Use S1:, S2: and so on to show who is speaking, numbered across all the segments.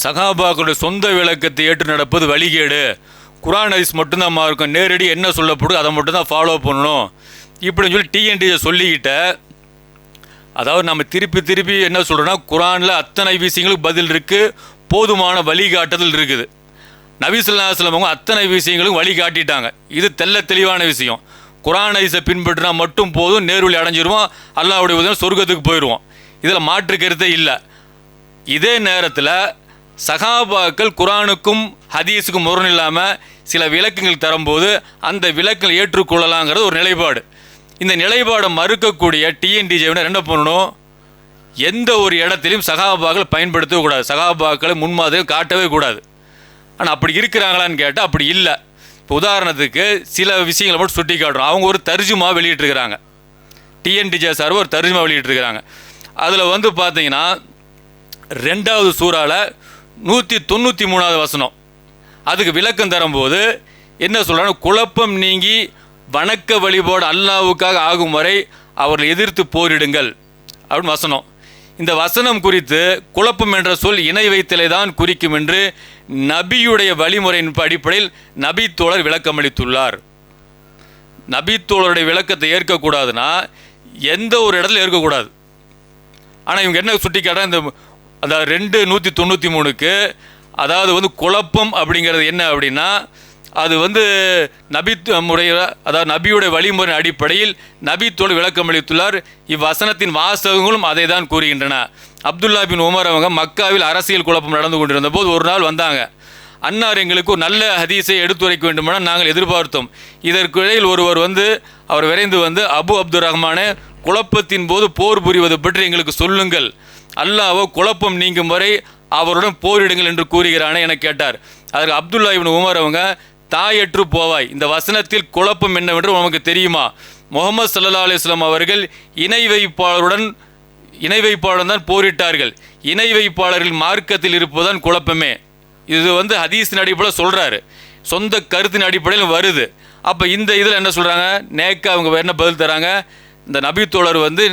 S1: சகாபாக்களுடைய சொந்த விளக்கத்தை ஏற்று நடப்பது வழிகேடு. குரான் ஹதீஸ் மட்டும்தான் இருக்கும் நேரடி என்ன சொல்லப்படுது அதை மட்டும்தான் ஃபாலோ பண்ணணும். இப்படின்னு சொல்லி டிஎன்டியை சொல்லிக்கிட்ட அதாவது நம்ம திருப்பி திருப்பி என்ன சொல்கிறோன்னா குரானில் அத்தனை விஷயங்களுக்கு பதில் இருக்குது போதுமான வழிகாட்டுதல் இருக்குது. நபிசுல்லாஸ்லம் அவங்க அத்தனை விஷயங்களும் வழிகாட்டிட்டாங்க. இது தெள்ள தெளிவான விஷயம். குரான் பின்பற்றினா மட்டும் போதும் நேர்வழி அடைஞ்சிருவோம். அல்லாவுடைய உதவி சொர்க்கத்துக்கு போயிடுவோம் இதில் மாற்று கருத்தே இல்லை. இதே நேரத்தில் சகாபாக்கள் குரானுக்கும் ஹதீஸுக்கும் முரண் இல்லாமல் சில விளக்கங்கள் தரும்போது அந்த விளக்கங்கள் ஏற்றுக்கொள்ளலாங்கிறது ஒரு நிலைப்பாடு. இந்த நிலைப்பாடை மறுக்கக்கூடிய டிஎன்டிஜேவினர் என்ன பண்ணணும்? எந்த ஒரு இடத்திலையும் சகாபாக்கள் பயன்படுத்தவே கூடாது. சகாபாக்களை முன்மாதிரி காட்டவே கூடாது. ஆனால் அப்படி இருக்கிறாங்களான்னு கேட்டால் அப்படி இல்லை. இப்போ உதாரணத்துக்கு சில விஷயங்களை மட்டும் சுட்டி காட்டுறோம். அவங்க ஒரு தர்ஜுமா வெளியிட்டிருக்கிறாங்க. டிஎன்டிஜே சார் ஒரு தர்ஜுமா வெளியிட்டிருக்கிறாங்க. அதில் வந்து பார்த்தீங்கன்னா ரெண்டாவது சூறாவில் நூற்றி தொண்ணூற்றி மூணாவது வசனம். அதுக்கு விளக்கம் தரும்போது என்ன சொல்கிறாங்க குழப்பம் நீங்கி வணக்க வழிபாடு அல்லாவுக்காக ஆகும் வரை அவர்களை எதிர்த்து போரிடுங்கள். அப்படின்னு வசனம். இந்த வசனம் குறித்து குழப்பம் என்ற சொல் இணை வைத்தலை தான் குறிக்கும் என்று நபியுடைய வழிமுறையின் அடிப்படையில் நபி தோழர் விளக்கமளித்துள்ளார். நபி தோழருடைய விளக்கத்தை ஏற்கக்கூடாதுன்னா எந்த ஒரு இடத்துல ஏற்கக்கூடாது. ஆனால் இவங்க என்ன சுட்டி காட்டுறாங்க? இந்த அதாவது ரெண்டு நூற்றி தொண்ணூற்றி மூணுக்கு அதாவது வந்து குழப்பம் அப்படிங்கிறது என்ன அப்படின்னா அது வந்து நபி முறைய அதாவது நபியுடைய வழிமுறை அடிப்படையில் நபி தோல் விளக்கம் அளித்துள்ளார். இவ்வசனத்தின் வாசகங்களும் அதை தான் கூறுகின்றன. அப்துல்லா பின் உமர் அவங்க மக்காவில் அரசியல் குழப்பம் நடந்து கொண்டிருந்த போது ஒரு நாள் வந்தாங்க. அன்னார் எங்களுக்கு ஒரு நல்ல ஹதீஸை எடுத்துரைக்க வேண்டுமென நாங்கள் எதிர்பார்த்தோம். இதற்கு இடையில் ஒருவர் வந்து அவர் விரைந்து வந்து அபு அப்துல் ரஹ்மானே குழப்பத்தின் போது போர் புரிவது பற்றி எங்களுக்கு சொல்லுங்கள். அல்லாவோ குழப்பம் நீங்கும் வரை அவருடன் போரிடுங்கள் என்று கூறுகிறானே என கேட்டார். அதற்கு அப்துல்லா இவன் உமர் அவங்க தாயற்று போவாய். இந்த வசனத்தில் குழப்பம் என்னவென்று உனக்கு தெரியுமா? முகமது சல்லா அலிஸ்லாம் அவர்கள் இணை வைப்பாளருடன் இணை வைப்பாளர் தான் போரிட்டார்கள். இணை வைப்பாளர்கள் மார்க்கத்தில் இருப்பதுதான் குழப்பமே. இது வந்து ஹதீஸின் அடிப்படையில் சொல்கிறாரு சொந்த கருத்தின் அடிப்படையில் வருது. அப்போ இந்த இதில் என்ன சொல்கிறாங்க நேக்க அவங்க என்ன பதில் தராங்க? இந்த நபி தோழர் வந்து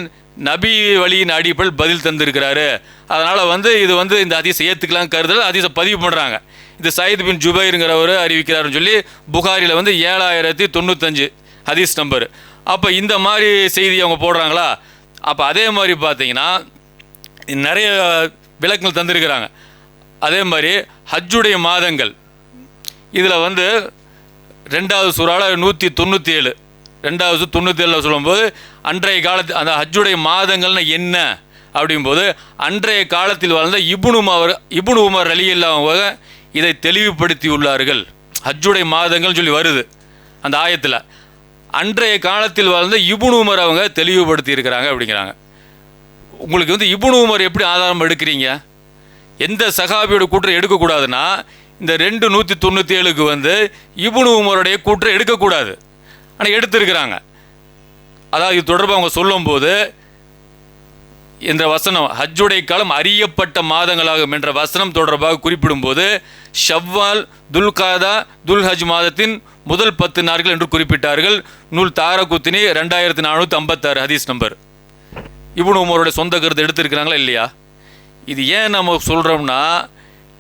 S1: நபி வழியின் அடிப்படையில் பதில் தந்திருக்கிறாரு. அதனால் வந்து இது வந்து இந்த அதிசை ஏற்றுக்கலாம் கருதல் அதிசை பதிவு பண்ணுறாங்க இது சயித் பின் ஜுபைருங்கிறவர் அறிவிக்கிறாருன்னு சொல்லி புகாரில் வந்து ஏழாயிரத்தி தொண்ணூத்தஞ்சு ஹதீஸ் நம்பர். அப்போ இந்த மாதிரி செய்தி அவங்க போடுறாங்களா? அப்போ அதே மாதிரி பார்த்தீங்கன்னா நிறைய விளக்கங்கள் தந்திருக்கிறாங்க. அதே மாதிரி ஹஜ்ஜுடைய மாதங்கள். இதில் வந்து ரெண்டாவது சூறால நூற்றி தொண்ணூற்றி ஏழு ரெண்டாவது தொண்ணூற்றி ஏழில் சொல்லும்போது அன்றைய காலத்து அந்த ஹஜ்ஜுடைய மாதங்கள்னு என்ன அப்படிங்கும்போது அன்றைய காலத்தில் வாழ்ந்த இபுனு அவர் இபுனு உமர் அலி அவங்க இதை தெளிவுபடுத்தி உள்ளார்கள் ஹஜ்ஜுடைய மாதங்கள் சொல்லி வருது அந்த ஆயத்தில். அன்றைய காலத்தில் வாழ்ந்த இபுனு உமர் அவங்க தெளிவுபடுத்தி இருக்கிறாங்க அப்படிங்கிறாங்க. உங்களுக்கு வந்து இபுனு உமர் எப்படி ஆதாரம் எடுக்கிறீங்க? எந்த சகாபியோட கூற்றை எடுக்கக்கூடாதுன்னா இந்த ரெண்டு நூற்றி தொண்ணூற்றி ஏழுக்கு வந்து இபுனு உமருடைய கூற்றை எடுக்கக்கூடாது. ஆனால் எடுத்திருக்கிறாங்க. அதாவது இது தொடர்பாக அவங்க சொல்லும்போது என்ற வசனம் ஹஜ்ஜுடைய காலம் அறியப்பட்ட மாதங்களாகும் என்ற வசனம் தொடர்பாக குறிப்பிடும்போது ஷவ்வால் துல்காதா துல்ஹஜ் மாதத்தின் முதல் பத்து நாட்கள் என்று குறிப்பிட்டார்கள். நூல் தாரகுத்தினி ரெண்டாயிரத்தி நானூற்றி ஐம்பத்தாறு ஹதீஸ் நம்பர். இவனு உமரோட சொந்த கருத்தை எடுத்திருக்கிறாங்களா இல்லையா? இது ஏன் நம்ம சொல்கிறோம்னா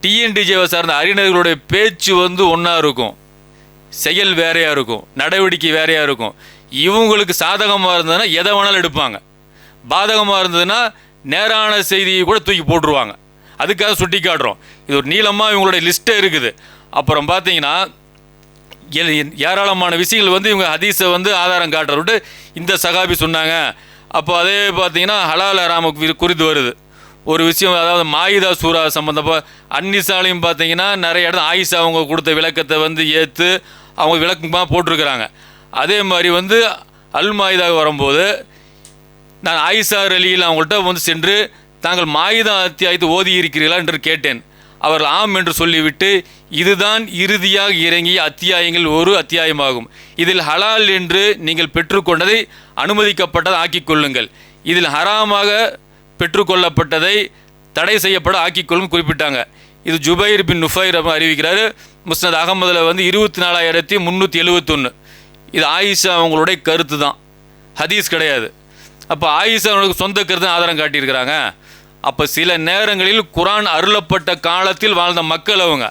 S1: டிஎன்டிஜேவை சார்ந்த அறிஞர்களுடைய பேச்சு வந்து ஒன்றா இருக்கும். செயல் வேறையாக இருக்கும். நடவடிக்கை வேறையாக இருக்கும். இவங்களுக்கு சாதகமாக இருந்ததுன்னா எதை வேணாலும் எடுப்பாங்க. பாதகமாக இருந்ததுன்னா நேரான செய்தியை கூட தூக்கி போட்டுருவாங்க. அதுக்காக சுட்டி காட்டுறோம். இது ஒரு நீளமாக இவங்களுடைய லிஸ்ட்டே இருக்குது. அப்புறம் பார்த்தீங்கன்னா ஏராளமான விஷயங்கள் வந்து இவங்க ஹதீஸை வந்து ஆதாரம் காட்டுறவிட்டு இந்த சகாபி சொன்னாங்க. அப்போ அதே பார்த்தீங்கன்னா ஹலால் ஹராம குறித்து வருது. ஒரு விஷயம் அதாவது மாயுதா சூரா சம்மந்தப்ப அன்னிசாலையும் பார்த்தீங்கன்னா நிறைய இடம் ஆயிஷா அவங்க கொடுத்த விளக்கத்தை வந்து ஏற்று அவங்க விளக்கமாக போட்டிருக்கிறாங்க. அதே மாதிரி வந்து அல் மாயிதா வரும்போது நான் ஆயிஷா அலியில் அவங்கள்ட்ட வந்து சென்று தாங்கள் மாயுதா அத்தியாயத்தை ஓதி இருக்கிறீர்களா என்று கேட்டேன். அவர் ஆம் என்று சொல்லிவிட்டு இதுதான் இறுதியாக இறங்கிய அத்தியாயங்கள் ஒரு அத்தியாயமாகும். இதில் ஹலால் என்று நீங்கள் பெற்றுக்கொண்டதை அனுமதிக்கப்பட்டதை ஆக்கிக் கொள்ளுங்கள். இதில் ஹராமாக பெற்றுக்கொள்ளப்பட்டதை தடை செய்யப்பட ஆக்கிக்கொள்ளும் குறிப்பிட்டாங்க. இது ஜுபைர் பின் நுஃபைர் அறிவிக்கிறார். முஸ்னத் அகமதில் வந்து இருபத்தி நாலாயிரத்தி முந்நூற்றி எழுபத்தொன்று இது ஆயிஷா அவங்களுடைய கருத்து தான். ஹதீஸ் கிடையாது. அப்போ ஆயிஷா அவங்களுக்கு சொந்த கருத்து ஆதாரம் காட்டியிருக்கிறாங்க. அப்போ சில நேரங்களில் குரான் அருளப்பட்ட காலத்தில் வாழ்ந்த மக்கள் அவங்க.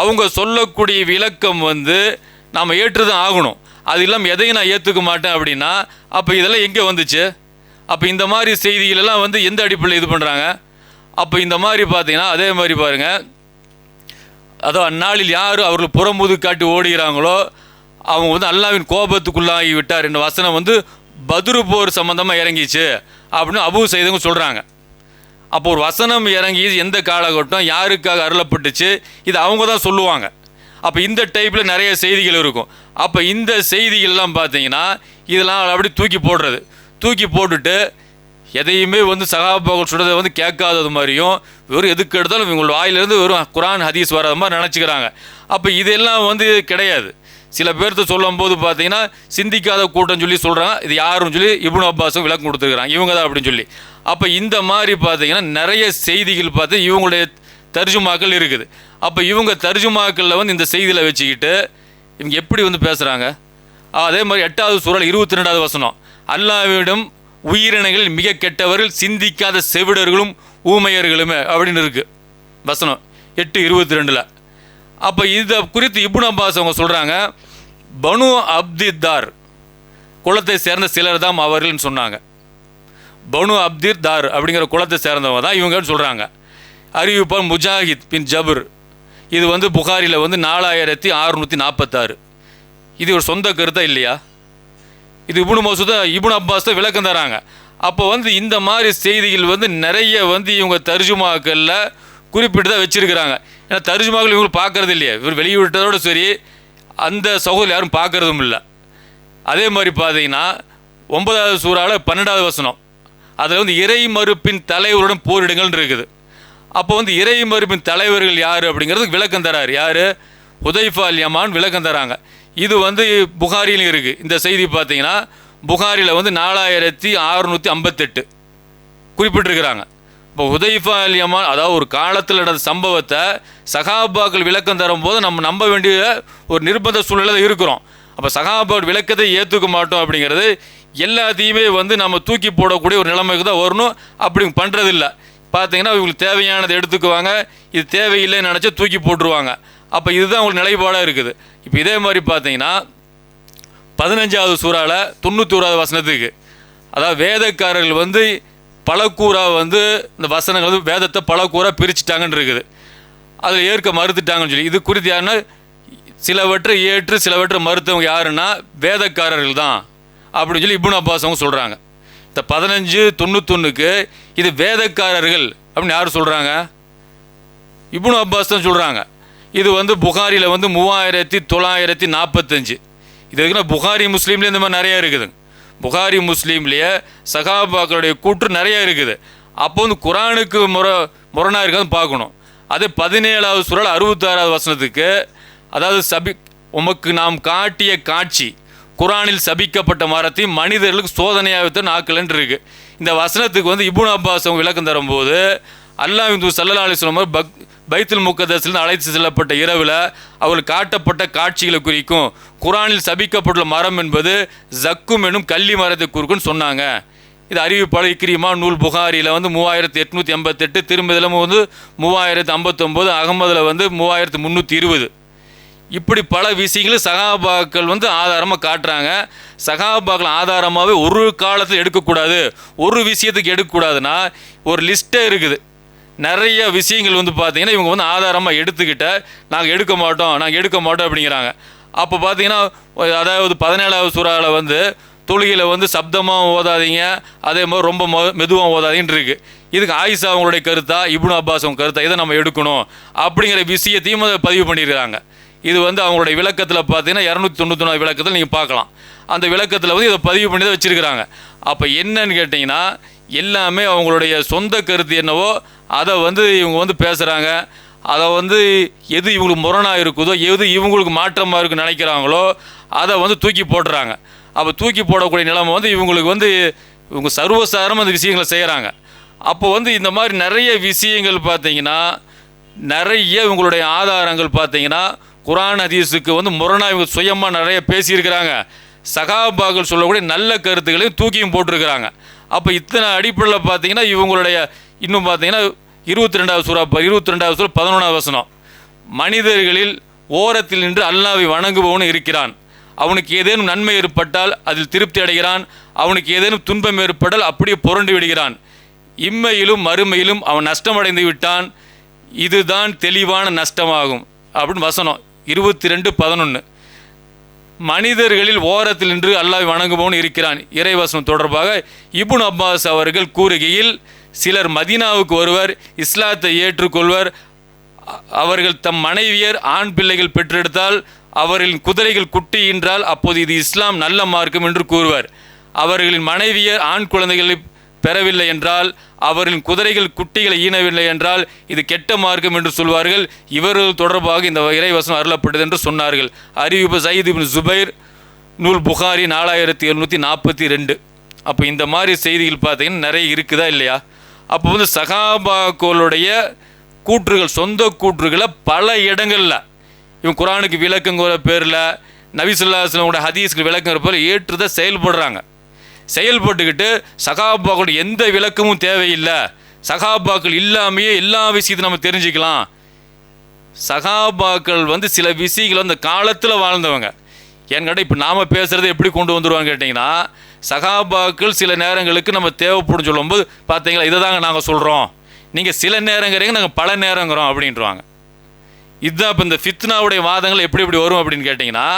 S1: அவங்க சொல்லக்கூடிய விளக்கம் வந்து நாம் ஏற்றுதான் ஆகணும். அது இல்லாமல் எதையும் நான் ஏற்றுக்க மாட்டேன் அப்படின்னா அப்போ இதெல்லாம் எங்கே வந்துச்சு? அப்போ இந்த மாதிரி செய்திகளெல்லாம் வந்து எந்த அடிப்படையில் இது பண்ணுறாங்க அப்போ இந்த மாதிரி பார்த்தீங்கன்னா அதே மாதிரி பாருங்கள் அதோ அந்நாளில் யார் அவர்கள் புறமுது காட்டி ஓடுகிறாங்களோ அவங்க வந்து அல்லாவின் கோபத்துக்குள்ளாகி விட்டார் என்ற வசனம் வந்து பதுரு போர் சம்பந்தமாக இறங்கிச்சு அப்படின்னு அபு செய்தவங்க சொல்கிறாங்க அப்போ ஒரு வசனம் இறங்கி எந்த காலகட்டம் யாருக்காக அருளப்பட்டுச்சு இது அவங்க தான் சொல்லுவாங்க. அப்போ இந்த டைப்பில் நிறைய செய்திகள் இருக்கும். அப்போ இந்த செய்திகள்லாம் பார்த்தீங்கன்னா இதெல்லாம் அப்படி தூக்கி போடுறது. தூக்கி போட்டுட்டு எதையுமே வந்து சகாபாக்கள் சொல்கிறத வந்து கேட்காதது மாதிரியும் வெறும் எதுக்கு எடுத்தாலும் இவங்களோட வாயிலிருந்து வெறும் குரான் ஹதீஸ் வராத மாதிரி நினச்சிக்கிறாங்க. அப்போ இதெல்லாம் வந்து கிடையாது. சில பேர்த்த சொல்லும்போது பார்த்தீங்கன்னா சிந்திக்காத கூட்டம் சொல்லி சொல்கிறாங்க இது யாருன்னு சொல்லி இபுன் அப்பாஸும் விளக்கம் கொடுத்துருக்குறாங்க. இவங்க தான் அப்படின்னு சொல்லி. அப்போ இந்த மாதிரி பார்த்தீங்கன்னா நிறைய செய்திகள் பார்த்து இவங்களுடைய தர்ஜுமாக்கள் இருக்குது. அப்போ இவங்க தர்ஜுமாக்களில் வந்து இந்த செய்தியில் வச்சுக்கிட்டு இவங்க எப்படி வந்து பேசுகிறாங்க அதே மாதிரி எட்டாவது சூழல் இருபத்தி ரெண்டாவது வசனம். அல்லாவிடம் உயிரினங்களில் மிக கெட்டவர்கள் சிந்திக்காத செவிடர்களும் ஊமையர்களுமே அப்படின்னு இருக்குது வசனம் எட்டு இருபத்தி ரெண்டில். அப்போ இதை குறித்து இபுன் அப்பாஸ் அவங்க சொல்கிறாங்க பனு அப்தித்தார். குலத்தை சேர்ந்த சிலர் தான் அவர்கள்னு சொன்னாங்க. பனு அப்திர் தார் அப்படிங்கிற குலத்தை சேர்ந்தவங்க தான் இவங்கன்னு சொல்கிறாங்க அறிவிப்பான் முஜாஹித் பின் ஜபர். இது வந்து புகாரில் வந்து நாலாயிரத்தி அறுநூற்றி நாற்பத்தாறு இது ஒரு சொந்த கருத்தா இல்லையா? இது இபுனு மசூதா இபுன் அப்பாஸ் தான் விளக்கம் தராங்க. அப்போ வந்து இந்த மாதிரி செய்திகள் வந்து நிறைய வந்து இவங்க தர்ஜுமாக்களில் குறிப்பிட்டு தான் வச்சுருக்கிறாங்க. ஏன்னா தருஜுமாக்கள் இவங்க பார்க்கறது இல்லையா. இவர் வெளியிட்டதோடு சரி அந்த சகோதரர் யாரும் பார்க்கறதும் இல்லை. அதே மாதிரி பார்த்தீங்கன்னா ஒன்பதாவது சூறாவில் பன்னெண்டாவது வசனம். அதில் வந்து இறை மறுப்பின் தலைவருடன் போரிடுங்கள்னு இருக்குது. அப்போ வந்து இறை மறுப்பின் தலைவர்கள் யார் அப்படிங்கிறதுக்கு விளக்கம் தராரு. யார்? உதைஃபா யமான் விளக்கம் தராங்க. இது வந்து புகாரிலும் இருக்குது இந்த செய்தி பார்த்தீங்கன்னா புகாரில் வந்து நாலாயிரத்தி அறுநூற்றி ஐம்பத்தெட்டு குறிப்பிட்டிருக்கிறாங்க. இப்போ ஹுதைஃபா அல் யமான் அதாவது ஒரு காலத்தில் நடந்த சம்பவத்தை சகாபாக்கள் விளக்கம் தரும்போது நம்ம நம்ப வேண்டிய ஒரு நிர்பந்த சூழ்நிலை இருக்கிறோம். அப்போ சகாபாக்கள் விளக்கத்தை ஏற்றுக்க மாட்டோம் அப்படிங்கிறது எல்லாத்தையுமே வந்து நம்ம தூக்கி போடக்கூடிய ஒரு நிலைமைக்கு தான் வரணும். அப்படி பண்ணுறதில்ல பார்த்தீங்கன்னா இவங்களுக்கு தேவையானதை எடுத்துக்குவாங்க. இது தேவையில்லைன்னு நினச்சி தூக்கி போட்டுருவாங்க. அப்போ இதுதான் உங்களுக்கு நிலைப்பாடாக இருக்குது. இப்போ இதே மாதிரி பார்த்தீங்கன்னா பதினஞ்சாவது சூறாவில் தொண்ணூத்தோராவது வசனத்துக்கு. அதாவது வேதக்காரர்கள் வந்து பலக்கூறாக வந்து இந்த வசனங்கள் வந்து வேதத்தை பலக்கூறாக பிரிச்சுட்டாங்கன்னு இருக்குது. அதில் ஏற்க மறுத்துட்டாங்கன்னு சொல்லி. இது குறித்து யாருன்னா சிலவற்றை ஏற்று சிலவற்றை மறுத்தவங்க யாருன்னா வேதக்காரர்கள் தான் அப்படின்னு சொல்லி இப்னு அப்பாஸ் அவங்க சொல்கிறாங்க இந்த பதினஞ்சு தொண்ணூத்தொன்னுக்கு இது வேதக்காரர்கள் அப்படின்னு யார் சொல்கிறாங்க இப்னு அப்பாஸ் தான் சொல்கிறாங்க இது வந்து புகாரியில் வந்து மூவாயிரத்தி தொள்ளாயிரத்தி நாற்பத்தஞ்சு இது இருக்குன்னா புகாரி முஸ்லீம்லேயே இந்த மாதிரி நிறைய இருக்குது புகாரி முஸ்லீம்லேயே சகாபாக்களுடைய கூற்று நிறைய இருக்குது. அப்போ வந்து குரானுக்கு முறை முரணாக இருக்கான்னு பார்க்கணும். அதே பதினேழாவது சுரல் அறுபத்தாறாவது வசனத்துக்கு அதாவது சபி உமக்கு நாம் காட்டிய காட்சி குரானில் சபிக்கப்பட்ட மரத்தை மனிதர்களுக்கு சோதனையாக நாக்கலன்னு இருக்கு. இந்த வசனத்துக்கு வந்து இபுன் அப்பாஸ் அவங்க விளக்கம் தரும்போது அல்லாஹ் இந்து சல்லா அலிஸ்லாம் பக் பைத்துல் முக்கதஸில் அழைத்து செல்லப்பட்ட இரவில் அவள் காட்டப்பட்ட காட்சிகளை குறிக்கும் குரானில் சபிக்கப்பட்டுள்ள மரம் என்பது ஜக்கும் எனும் கள்ளி மரத்தை குறிக்கும்னு சொன்னாங்க. இது அறிவிப்பாளர் இக்ரிமா நூல் புகாரியில் வந்து மூவாயிரத்தி எட்நூற்றி எண்பத்தெட்டு திரும்பதிலும் வந்து மூவாயிரத்து ஐம்பத்தொம்போது அகமதில் வந்து மூவாயிரத்து முந்நூற்றி இருபது. இப்படி பல விஷயங்களும் சகாபாக்கள் வந்து ஆதாரமாக காட்டுறாங்க. சகாபாக்கள் ஆதாரமாகவே ஒரு காலத்தில் எடுக்கக்கூடாது. ஒரு விஷயத்துக்கு எடுக்கக்கூடாதுன்னா ஒரு லிஸ்ட்டே இருக்குது. நிறைய விஷயங்கள் வந்து பார்த்தீங்கன்னா இவங்க வந்து ஆதாரமாக எடுத்துக்கிட்ட நாங்கள் எடுக்க மாட்டோம் நாங்கள் எடுக்க மாட்டோம் அப்படிங்கிறாங்க. அப்போ பார்த்தீங்கன்னா அதாவது பதினேழாவது சூறாவில் வந்து தொழுகையில் வந்து சப்தமாக ஓதாதீங்க அதே மாதிரி ரொம்ப மொ மெதுவாக ஓதாதீங்கன்னு இருக்குது இதுக்கு ஆயிஷா அவங்களுடைய கருத்தா இப்னு அப்பாஸ் அவங்க கருத்தா இதை நம்ம எடுக்கணும் அப்படிங்கிற விஷயத்தையும் அதை பதிவு பண்ணியிருக்கிறாங்க. இது வந்து அவங்களுடைய விளக்கத்தில் பார்த்தீங்கன்னா இரநூத்தி தொண்ணூத்தொன்னாவது விளக்கத்தில் நீங்கள் பார்க்கலாம். அந்த விளக்கத்தில் வந்து இதை பதிவு பண்ணி தான் வச்சுருக்கிறாங்க. அப்போ என்னன்னு கேட்டிங்கன்னா எல்லாமே அவங்களுடைய சொந்த கருத்து என்னவோ அதை வந்து இவங்க வந்து பேசுகிறாங்க அதை வந்து எது இவங்களுக்கு முரணாக இருக்குதோ எது இவங்களுக்கு மாற்றமாக இருக்குன்னு நினைக்கிறாங்களோ அதை வந்து தூக்கி போடுறாங்க அப்போ தூக்கி போடக்கூடிய நிலைமை வந்து இவங்களுக்கு வந்து இவங்க சர்வசாதாரணமாக அந்த விஷயங்களை செய்கிறாங்க அப்போ வந்து இந்த மாதிரி நிறைய விஷயங்கள் பார்த்தீங்கன்னா நிறைய இவங்களுடைய ஆதாரங்கள் பார்த்தீங்கன்னா குரான் ஹதீஸுக்கு வந்து முரணாக இவங்க சுயமாக நிறைய பேசியிருக்கிறாங்க. சகாபாக்கள் சொல்லக்கூடிய நல்ல கருத்துக்களையும் தூக்கியும் போட்டிருக்கிறாங்க. அப்போ இத்தனை அடிப்படையில் பார்த்தீங்கன்னா இவங்களுடைய இன்னும் பார்த்தீங்கன்னா இருபத்தி ரெண்டாவது சூறா இருபத்தி ரெண்டாவது சூறா பதினொன்றாவது வசனம். மனிதர்களில் ஓரத்தில் நின்று அல்லாவை வணங்குபவனும் இருக்கிறான். அவனுக்கு ஏதேனும் நன்மை ஏற்பட்டால் அதில் திருப்தி அடைகிறான். அவனுக்கு ஏதேனும் துன்பம் ஏற்பட்டால் அப்படியே புரண்டு விடுகிறான். இம்மையிலும் மறுமையிலும் அவன் நஷ்டமடைந்து விட்டான். இதுதான் தெளிவான நஷ்டமாகும். அப்படின்னு வசனம். இருபத்தி ரெண்டு பதினொன்று மனிதர்களில் ஓரத்தில் நின்று அல்லாஹ் வணங்குபவன் இருக்கிறான். இறைவசனம் தொடர்பாக இபுன் அப்பாஸ் அவர்கள் கூறுகையில் சிலர் மதீனாவுக்கு வருவர் இஸ்லாத்தை ஏற்றுக்கொள்வர். அவர்கள் தம் மனைவியர் ஆண் பிள்ளைகள் பெற்றெடுத்தால் அவர்களின் குதிரைகள் குட்டி என்றால் அப்போது இது இஸ்லாம் நல்ல மார்க்கம் என்று கூறுவர். அவர்களின் மனைவியர் ஆண் குழந்தைகளை பெறவில்லை என்றால் அவரின் குதிரைகள் குட்டிகளை ஈனவில்லை என்றால் இது கெட்ட மார்க்கம் என்று சொல்வார்கள். இவர்கள் தொடர்பாக இந்த இறைவசனம் அருளப்பட்டது என்று சொன்னார்கள். அறிவிப்பு சயீத் இப்னு ஜுபைர் நூல் புகாரி நாலாயிரத்தி எழுநூற்றி நாற்பத்தி ரெண்டு. அப்போ இந்த மாதிரி செய்திகள் பார்த்தீங்கன்னா நிறைய இருக்குதா இல்லையா? அப்போ வந்து சகாபாக்களுடைய கூற்றுகள் சொந்த கூற்றுகளை பல இடங்களில் இவன் குரானுக்கு விளக்கங்கிற பேரில் நபிசுல்லாஸ்லமோட ஹதீஸ்க்கு விளக்குங்கிற பேரில் ஏற்றுதான் செயல்படுறாங்க. செயல்பட்டுக்கிட்டு சகாபாக்களோட எந்த விளக்கமும் தேவையில்லை. சகாபாக்கள் இல்லாமையே எல்லா விஷயத்தையும் நம்ம தெரிஞ்சுக்கலாம். சகாபாக்கள் வந்து சில விஷயங்கள் அந்த காலத்தில் வாழ்ந்தவங்க. என்கிட்ட இப்போ நாம் பேசுகிறத எப்படி கொண்டு வந்துடுவாங்க கேட்டிங்கன்னா சகாபாக்கள் சில நேரங்களுக்கு நம்ம தேவைப்படும் சொல்லும்போது பார்த்தீங்களா இதை தாங்க நாங்கள் சொல்கிறோம் நீங்கள் சில நேரங்கிறீங்க நாங்கள் பல நேரங்கிறோம் அப்படின்ட்டுருவாங்க இதுதான் இப்போ இந்த ஃபித்னாவுடைய வாதங்கள் எப்படி எப்படி வரும் அப்படின்னு கேட்டிங்கன்னா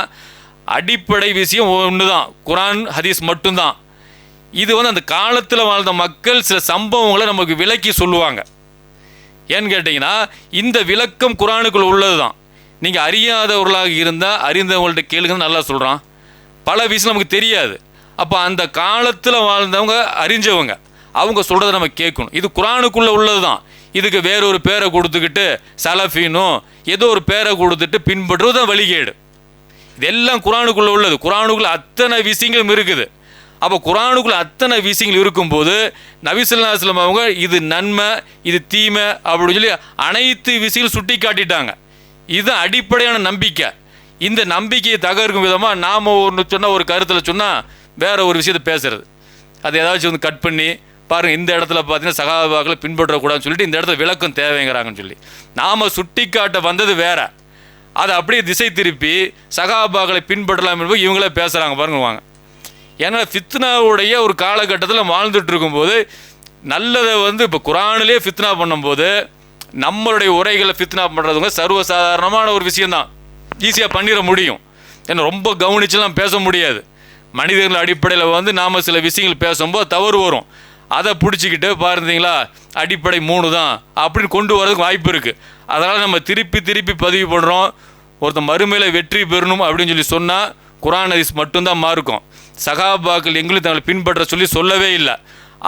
S1: அடிப்படை விஷயம் ஒன்று தான் குரான் ஹதீஸ் மட்டும்தான். இது வந்து அந்த காலத்தில் வாழ்ந்த மக்கள் சில சம்பவங்களை நமக்கு விளக்கி சொல்லுவாங்க. ஏன்னு கேட்டிங்கன்னா இந்த விளக்கம் குரானுக்குள் உள்ளது தான் நீங்கள் அறியாதவர்களாக இருந்தால் அறிந்தவங்கள்ட்ட கேளுங்கன்னு நல்லா சொல்கிறான் பல விஷயம் நமக்கு தெரியாது. அப்போ அந்த காலத்தில் வாழ்ந்தவங்க அறிஞ்சவங்க. அவங்க சொல்கிறத நம்ம கேட்கணும். இது குரானுக்குள்ளே உள்ளது தான் இதுக்கு வேற ஒரு பேரை கொடுத்துக்கிட்டு சலஃபினும் ஏதோ ஒரு பேரை கொடுத்துட்டு பின்பற்றுவது தான் வழிகேடு. இதெல்லாம் குரானுக்குள்ளே உள்ளது. குரானுக்குள்ளே அத்தனை விஷயங்களும் இருக்குது. அப்போ குரானுக்குள்ள அத்தனை விஷயங்கள் இருக்கும்போது நபிசுல்லாஸ்லம் அவங்க இது நன்மை இது தீமை அப்படின்னு சொல்லி அனைத்து விஷயங்களும் சுட்டி காட்டிட்டாங்க இதுதான் அடிப்படையான நம்பிக்கை. இந்த நம்பிக்கையை தகர்க்கும் விதமாக நாம் ஒன்று சொன்னால் ஒரு கருத்தில் சொன்னால் வேற ஒரு விஷயத்தை பேசுறது. அது ஏதாச்சும் வந்து கட் பண்ணி பாருங்கள் இந்த இடத்துல பார்த்தீங்கன்னா சகாபாக்களை பின்பற்றக்கூடாதுன்னு சொல்லிட்டு இந்த இடத்துல விளக்கம் தேவைங்கிறாங்கன்னு சொல்லி. நாம் சுட்டி காட்ட வந்தது வேற. அதை அப்படியே திசை திருப்பி சகாபாக்களை பின்பற்றலாம் என்பது இவங்களே பேசுகிறாங்க பாருங்க வாங்க. ஏன்னா ஃபித்னாவுடைய ஒரு காலகட்டத்தில் வாழ்ந்துட்டு இருக்கும்போது நல்லதை வந்து இப்போ குரானிலே ஃபித்னா பண்ணும்போது நம்மளுடைய உரைகளை ஃபித்னா பண்ணுறதுங்க சர்வசாதாரணமான ஒரு விஷயந்தான் ஈஸியாக பண்ணிட முடியும். ஏன்னா ரொம்ப கவனிச்சுலாம் பேச முடியாது. மனிதர்கள் அடிப்படையில் வந்து நாம் சில விஷயங்கள் பேசும்போது தவறு வரும். அதை பிடிச்சிக்கிட்டு பாருந்தீங்களா? அடிப்படை மூணு தான் அப்படின்னு கொண்டு வரதுக்கு வாய்ப்பு இருக்குது அதனால் நம்ம திருப்பி திருப்பி பதிவு பண்ணுறோம் ஒருத்தன் மறுமையில் வெற்றி பெறணும் அப்படின்னு சொல்லி சொன்னால் குரான் ஹதீஸ் மட்டும்தான் மாறுக்கும் சகாபாக்கள் எங்களும் தங்களை பின்பற்ற சொல்லி சொல்லவே இல்லை.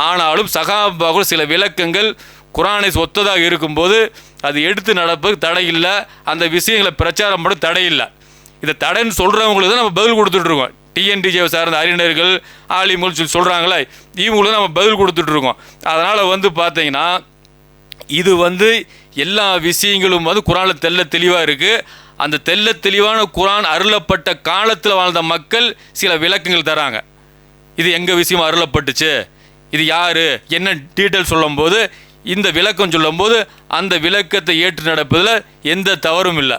S1: ஆனாலும் சகாபாக்கள் சில விளக்கங்கள் குரானை ஒத்ததாக இருக்கும்போது அது எடுத்து நடப்பது தடை இல்லை அந்த விஷயங்களை பிரச்சாரம் பண்ண தடை இல்லை இதை தடைன்னு சொல்கிறவங்களுக்கு தான் நம்ம பதில் கொடுத்துட்ருக்கோம் டிஎன்டிஜேவை சார்ந்த அறிஞர்கள் ஆலிம்கள் சொல்லி சொல்கிறாங்களே இவங்களுக்கு நம்ம பதில் கொடுத்துட்ருக்கோம் அதனால் வந்து பார்த்தீங்கன்னா இது வந்து எல்லா விஷயங்களும் வந்து குரானில் தெல்ல தெளிவாக இருக்குது அந்த தெல்ல தெளிவான குரான் அருளப்பட்ட காலத்தில் வாழ்ந்த மக்கள் சில விளக்கங்கள் தராங்க. இது எங்கள் விஷயம் அருளப்பட்டுச்சு? இது யார்? என்ன டீட்டெயில் சொல்லும்போது இந்த விளக்கம் சொல்லும்போது அந்த விளக்கத்தை ஏற்று நடப்பதில் எந்த தவறும் இல்லை.